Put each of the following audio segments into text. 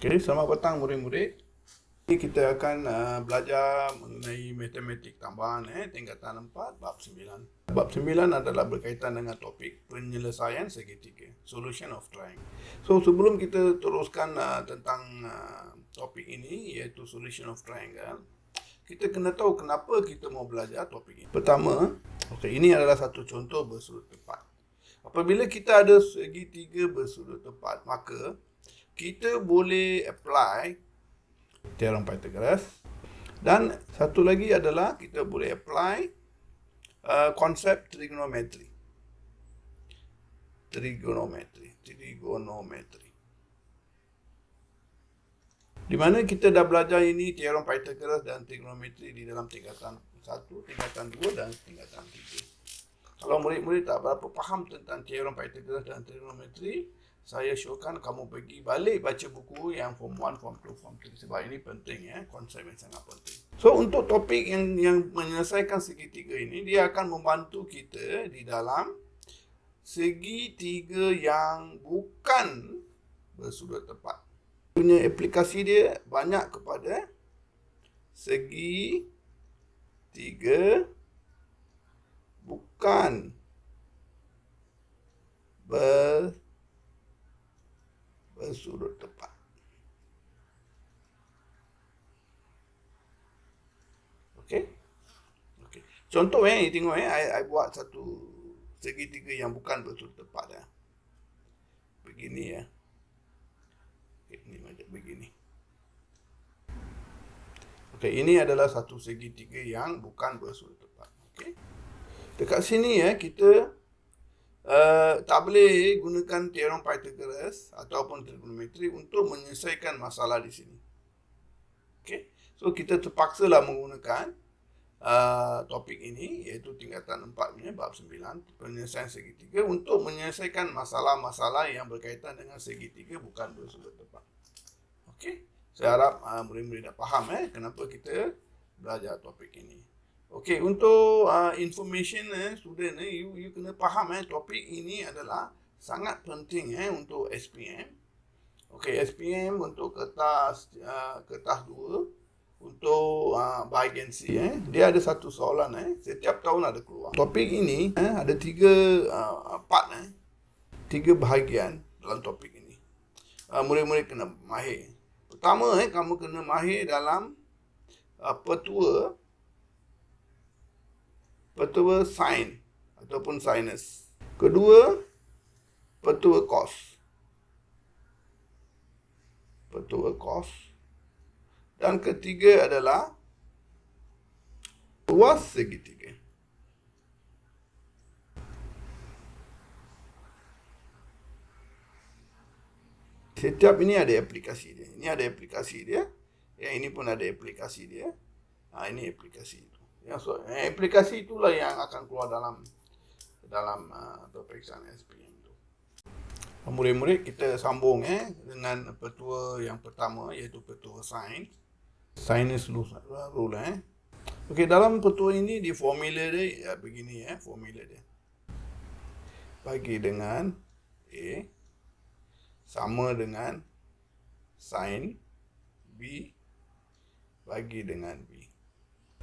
Okay, selamat petang murid-murid. Ini kita akan uh, belajar mengenai matematik tambahan eh, tingkatan 4, bab 9. Bab 9 adalah berkaitan dengan topik penyelesaian segitiga, solution of triangle. So sebelum kita teruskan uh, tentang uh, topik ini, iaitu solution of triangle, kita kena tahu kenapa kita mau belajar topik ini. Pertama, okay, ini adalah satu contoh bersudut tepat. Apabila kita ada segitiga bersudut tepat, maka kita boleh apply teorem Pythagoras dan satu lagi adalah kita boleh apply uh, konsep trigonometri. Trigonometri, trigonometri. Di mana kita dah belajar ini teorem Pythagoras dan trigonometri di dalam tingkatan 1, tingkatan 2 dan tingkatan 3. Kalau murid-murid tak berapa faham tentang teorem Pythagoras dan trigonometri, saya syurkan kamu pergi balik baca buku yang form 1, form 2, form 3 sebab ini penting ya, konsep yang sangat penting. So untuk topik yang yang menyelesaikan segitiga ini dia akan membantu kita di dalam segitiga yang bukan bersudut tepat. Punya aplikasi dia banyak kepada segi tiga bukan ber bersudut tepat. Okey. Okey. Contoh eh, tengok eh, I, I buat satu segitiga yang bukan bersudut tepat ya. Begini ya. Okey, ini macam begini. Okey, ini adalah satu segitiga yang bukan bersudut tepat. Okey. Dekat sini ya, kita uh, tak boleh gunakan teorem Pythagoras ataupun trigonometri untuk menyelesaikan masalah di sini. Okay. So kita terpaksa lah menggunakan uh, topik ini iaitu tingkatan 4 punya bab 9 penyelesaian segitiga untuk menyelesaikan masalah-masalah yang berkaitan dengan segitiga bukan bersudut tepat. Okey. Saya harap uh, murid-murid dah faham eh kenapa kita belajar topik ini. Okey, untuk uh, information eh, student eh, you, you kena faham eh, topik ini adalah sangat penting eh, untuk SPM. Okey, SPM untuk kertas uh, kertas dua untuk uh, C eh. Dia ada satu soalan eh, setiap tahun ada keluar. Topik ini eh, ada tiga uh, part eh, tiga bahagian dalam topik ini. Uh, murid-murid kena mahir. Pertama eh, kamu kena mahir dalam uh, petua petua sin ataupun sinus. Kedua, petua cos. Petua cos. Dan ketiga adalah luas segitiga. Setiap ini ada aplikasi dia. Ini ada aplikasi dia. Yang ini pun ada aplikasi dia. Ha, ini aplikasi itu. Yang so, eh, aplikasi itulah yang akan keluar dalam dalam uh, peperiksaan SPM itu. Murid-murid kita sambung eh dengan petua yang pertama iaitu petua sains. Sinus rule eh. Okey dalam petua ini di formula dia ya, begini eh formula dia. Bagi dengan A sama dengan sin B bagi dengan B.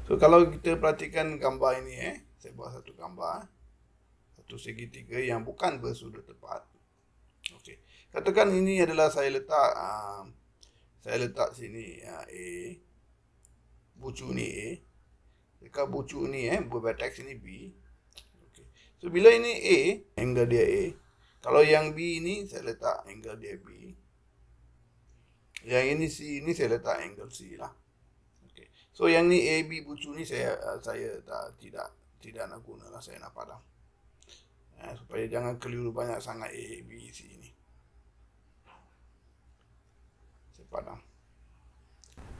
So kalau kita perhatikan gambar ini eh, saya buat satu gambar satu segitiga yang bukan bersudut tepat. Okey. Katakan ini adalah saya letak uh, saya letak sini uh, A bucu ni A. Dekat bucu ni eh vertex ini B. Okey. So bila ini A, angle dia A. Kalau yang B ini saya letak angle dia B. Yang ini C ini saya letak angle C lah. So yang ni A B bucu ni saya uh, saya tak tidak tidak nak guna lah saya nak padam. Eh, supaya jangan keliru banyak sangat A B C ni. Saya padam.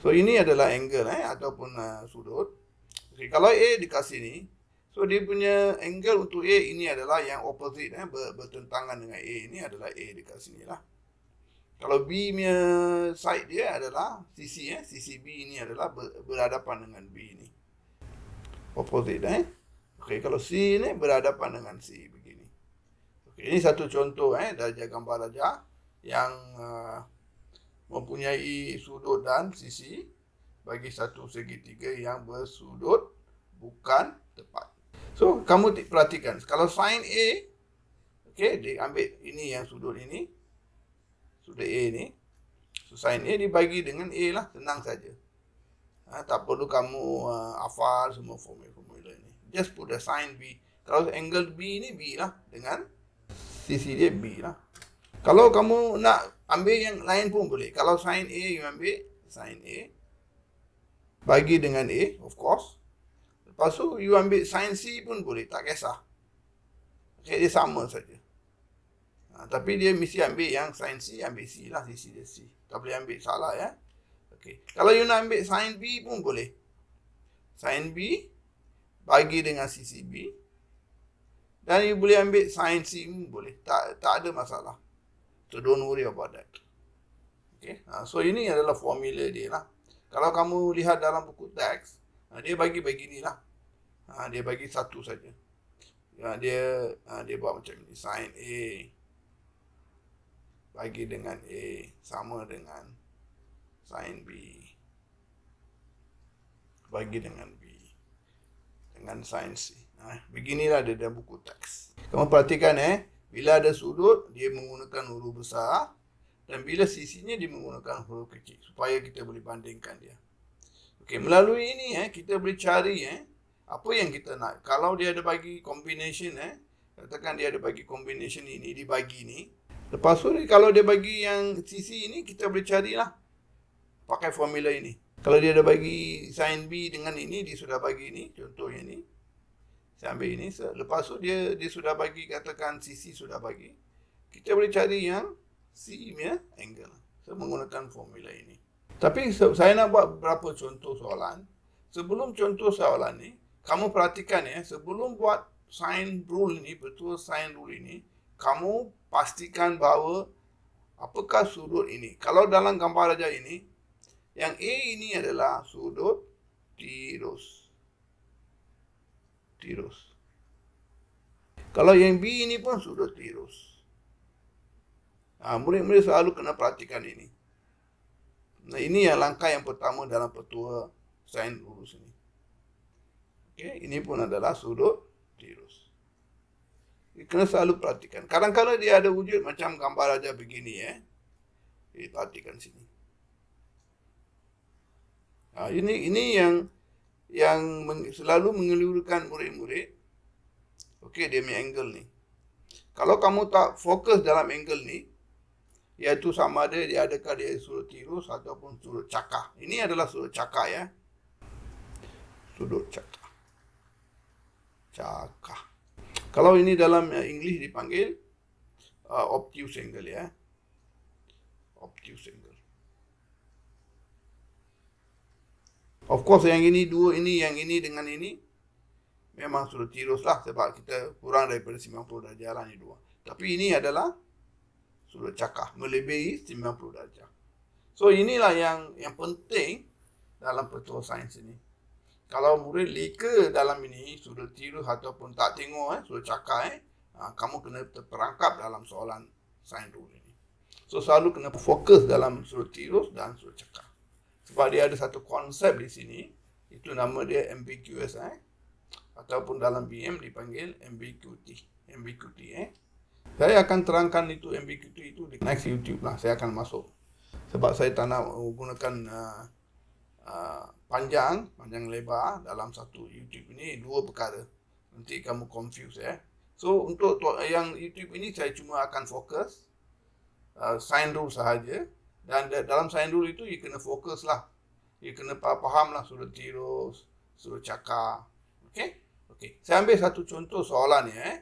So ini adalah angle eh ataupun uh, sudut. Okay, kalau A dikasih ni, so dia punya angle untuk A ini adalah yang opposite eh bertentangan dengan A ini adalah A dikasih ni lah. Kalau B punya side dia adalah CC eh. CC B ini adalah ber, berhadapan dengan B ini. Opposite eh. Okey, kalau C ini berhadapan dengan C begini. Okey, ini satu contoh eh darjah gambar darjah yang uh, mempunyai sudut dan sisi bagi satu segitiga yang bersudut bukan tepat. So, kamu perhatikan. Kalau sin A, okay, dia ambil ini yang sudut ini. Sudut A ni. So, sin A dibagi dengan A lah. Senang saja. Ha, tak perlu kamu uh, hafal semua formula-formula ni. Just put the sin B. Kalau angle B ni B lah. Dengan sisi dia B lah. Kalau kamu nak ambil yang lain pun boleh. Kalau sin A, you ambil sin A. Bagi dengan A, of course. Lepas tu, you ambil sin C pun boleh. Tak kisah. Okay, dia sama saja. Ha, tapi dia mesti ambil yang sin C, ambil C lah. Sisi dia C. Tak boleh ambil salah ya. Okay. Kalau you nak ambil sin B pun boleh. Sin B, bagi dengan sisi B. Dan you boleh ambil sin C pun boleh. Tak, tak ada masalah. So don't worry about that. Okay. Ha, so ini adalah formula dia lah. Kalau kamu lihat dalam buku teks, ha, dia bagi begini lah. Dia bagi satu saja. Dia dia buat macam ni. Sin A. Bagi dengan A. Sama dengan sin B. Bagi dengan B. Dengan sin C. Ha, beginilah dia dalam buku teks. Kamu perhatikan eh. Bila ada sudut, dia menggunakan huruf besar. Dan bila sisinya, dia menggunakan huruf kecil. Supaya kita boleh bandingkan dia. Okey, melalui ini, eh, kita boleh cari eh, apa yang kita nak. Kalau dia ada bagi combination, eh, katakan dia ada bagi combination ini, dibagi ni. Lepas tu, kalau dia bagi yang sisi ini, kita boleh carilah. Pakai formula ini. Kalau dia ada bagi sin B dengan ini, dia sudah bagi ini. Contohnya ini. Saya ambil ini. Lepas tu dia dia sudah bagi katakan sisi sudah bagi. Kita boleh cari yang C punya angle. Saya menggunakan formula ini. Tapi saya nak buat beberapa contoh soalan. Sebelum contoh soalan ni, kamu perhatikan ya, sebelum buat sign rule ini, betul sign rule ini, kamu pastikan bahawa apakah sudut ini. Kalau dalam gambar raja ini, yang A ini adalah sudut tirus tirus. Kalau yang B ini pun sudah tirus. Ha, murid-murid selalu kena perhatikan ini. Nah, ini yang langkah yang pertama dalam petua sain urus ini. Okay, ini pun adalah sudut tirus. Kena selalu perhatikan. Kadang-kadang dia ada wujud macam gambar aja begini eh. Jadi perhatikan sini. Ha, ini ini yang yang selalu mengelurukan murid-murid. Okey, dia punya angle ni. Kalau kamu tak fokus dalam angle ni, iaitu sama ada dia adakah dia sudut tirus ataupun sudut cakar. Ini adalah sudut cakar ya. Sudut cakar. Cakar. Kalau ini dalam uh, English dipanggil uh, obtuse angle ya. Obtuse angle. Of course yang ini dua ini yang ini dengan ini memang sudah tirus lah sebab kita kurang daripada 90 darjah lah ni dua. Tapi ini adalah sudah cakap melebihi 90 darjah. So inilah yang yang penting dalam petua sains ini. Kalau murid leka dalam ini sudah tirus ataupun tak tengok eh sudah cakap eh ha, kamu kena terperangkap dalam soalan sains dulu ini. So selalu kena fokus dalam sudah tirus dan sudah cakap. Sebab dia ada satu konsep di sini. Itu nama dia MBQS. Eh? Ataupun dalam BM dipanggil MBQT. MBQT. Eh? Saya akan terangkan itu MBQT itu di next YouTube lah. Saya akan masuk. Sebab saya tak nak gunakan uh, uh, panjang, panjang lebar dalam satu YouTube ini. Dua perkara. Nanti kamu confuse ya. Eh? So untuk yang YouTube ini saya cuma akan fokus uh, sign rule sahaja dan dalam sains dulu itu, you kena fokus lah. You kena faham lah suruh tirus, suruh cakap. Okay? Okay. Saya ambil satu contoh soalan ni. Eh.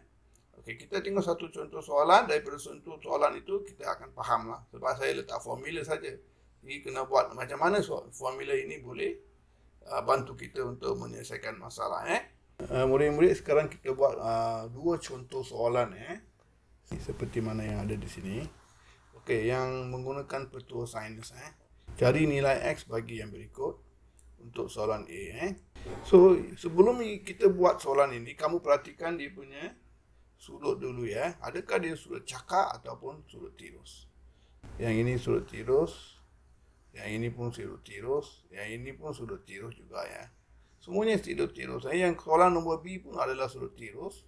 Okay, kita tengok satu contoh soalan. Daripada contoh soalan itu, kita akan faham lah. Sebab saya letak formula saja. Jadi, kena buat macam mana formula ini boleh uh, bantu kita untuk menyelesaikan masalah. Eh. Uh, murid-murid, sekarang kita buat uh, dua contoh soalan. Eh. Seperti mana yang ada di sini. Okey, yang menggunakan petua sains eh. Cari nilai X bagi yang berikut untuk soalan A eh. So, sebelum kita buat soalan ini, kamu perhatikan dia punya sudut dulu ya. Adakah dia sudut cakar ataupun sudut tirus? Yang ini sudut tirus, Yang ini pun sudut tirus. Yang ini pun sudut tirus juga ya. Semuanya sudut tirus. Yang soalan nombor B pun adalah sudut tirus.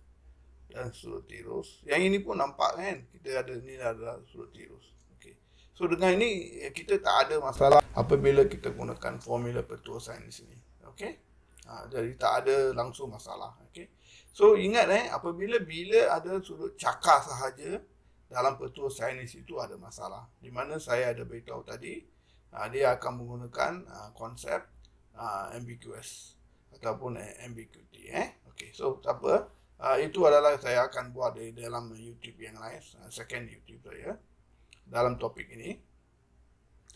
Dan sudut tirus. Yang ini pun nampak kan. Kita ada ni adalah sudut tirus. Okay. So dengan ini kita tak ada masalah apabila kita gunakan formula petua sains di sini. Okay. Ha, jadi tak ada langsung masalah. Okay. So ingat eh apabila bila ada sudut cakar sahaja dalam petua sains itu ada masalah. Di mana saya ada beritahu tadi uh, dia akan menggunakan uh, konsep uh, ambiguous ataupun ambiguity eh. Okey so apa? Uh, itu adalah saya akan buat di dalam YouTube yang lain uh, second YouTube saya dalam topik ini.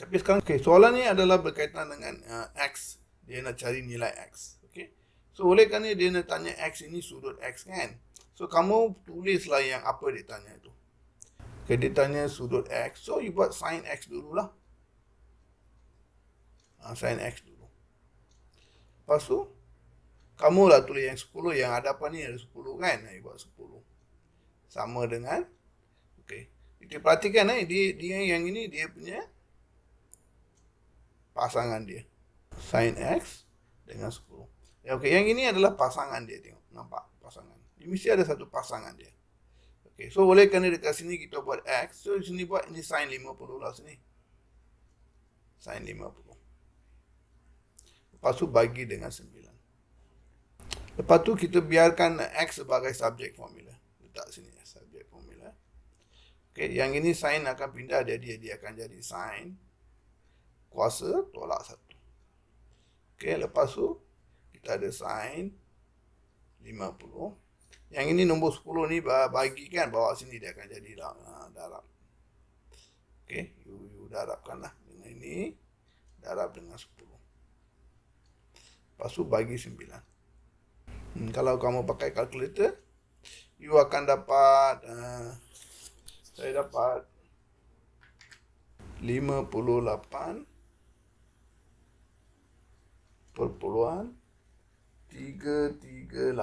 Tapi sekarang okey soalan ni adalah berkaitan dengan uh, x. Dia nak cari nilai x okey so oleh kerana dia nak tanya x ini sudut x kan? So kamu tulislah yang apa dia tanya itu Okay, dia tanya sudut X. So, you buat sin X dululah uh, sin X dulu. Lepas tu, kamu lah tulis yang 10, yang hadapan ni ada 10 kan? Saya buat 10. Sama dengan, okay. Kita perhatikan eh, dia, dia yang ini dia punya pasangan dia. Sin X dengan 10. Ya, okay. Yang ini adalah pasangan dia, tengok. Nampak pasangan. Dia mesti ada satu pasangan dia. Okay. So, boleh kerana dekat sini kita buat X. So, sini buat ini sin 50 lah sini. Sin 50. Lepas tu bagi dengan 9. Lepas tu kita biarkan X sebagai subjek formula. Letak sini subjek formula. Okay, yang ini sin akan pindah jadi dia, akan jadi sin kuasa tolak 1. Okay, lepas tu kita ada sin 50. Yang ini nombor 10 ni bagikan bawa sini dia akan jadi darab. Okay, you, you darabkanlah dengan ini darab dengan 10. Lepas tu bagi sembilan. Hmm, kalau kamu pakai kalkulator, you akan dapat, uh, saya dapat 58 perpuluhan 3381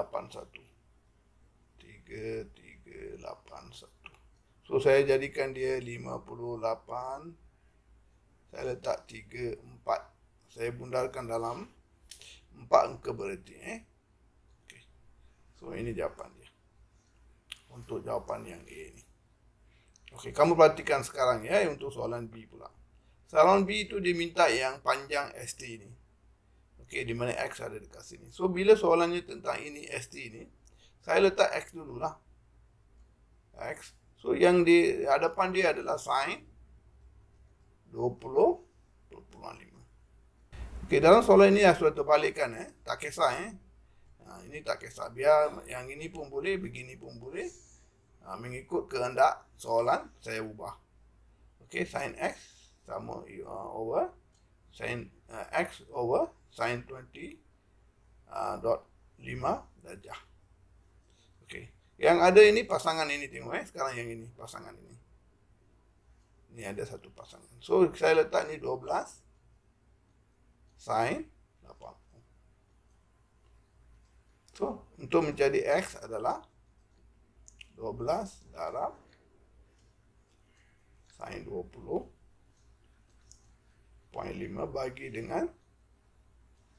3381 so saya jadikan dia 58 saya letak 34 saya bundarkan dalam empat angka berarti eh. Okay. So ini jawapan dia. Untuk jawapan yang A ni. Okey, kamu perhatikan sekarang ya untuk soalan B pula. Soalan B itu diminta yang panjang ST ni. Okey, di mana X ada dekat sini. So bila soalannya tentang ini ST ni, saya letak X dululah. X. So yang di hadapan dia adalah sin 20 Okey, dalam soalan ini sudah terbalikkan eh. Tak kisah eh. Ha, ini tak kisah. Biar yang ini pun boleh, begini pun boleh. Ha, mengikut kehendak soalan, saya ubah. Okey, sin X sama uh, over sin uh, X over sin 20 uh, dot 5 darjah. Okey. Yang ada ini pasangan ini tengok eh. Sekarang yang ini pasangan ini. Ini ada satu pasangan. So, saya letak ni 12 sin 80. So, untuk menjadi X adalah 12 darab sin 20 point 5 bagi dengan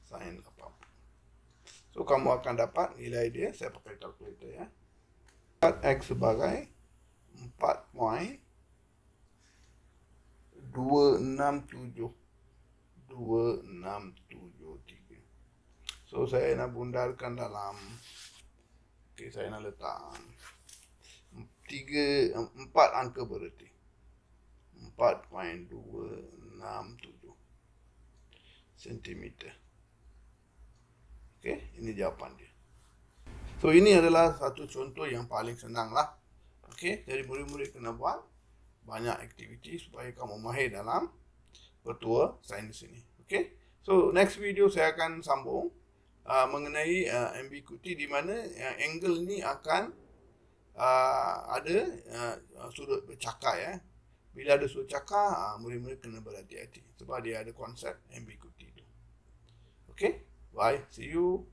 sin 80. So, kamu akan dapat nilai dia. Saya pakai kalkulator ya. 4X sebagai 4.267 So saya nak bundarkan dalam Okay saya nak letak tiga empat angka berarti empat point dua enam tujuh sentimeter. Okay ini jawapan dia. So ini adalah satu contoh yang paling senang lah. Okay jadi murid-murid kena buat banyak aktiviti supaya kamu mahir dalam petua sains ini. Okay. So next video saya akan sambung uh, mengenai uh, ambiguity di mana uh, angle ni akan uh, ada uh, sudut bercakar ya. Bila ada sudut cakar, uh, murid-murid kena berhati-hati sebab dia ada konsep ambiguity itu. Okay. Bye. See you.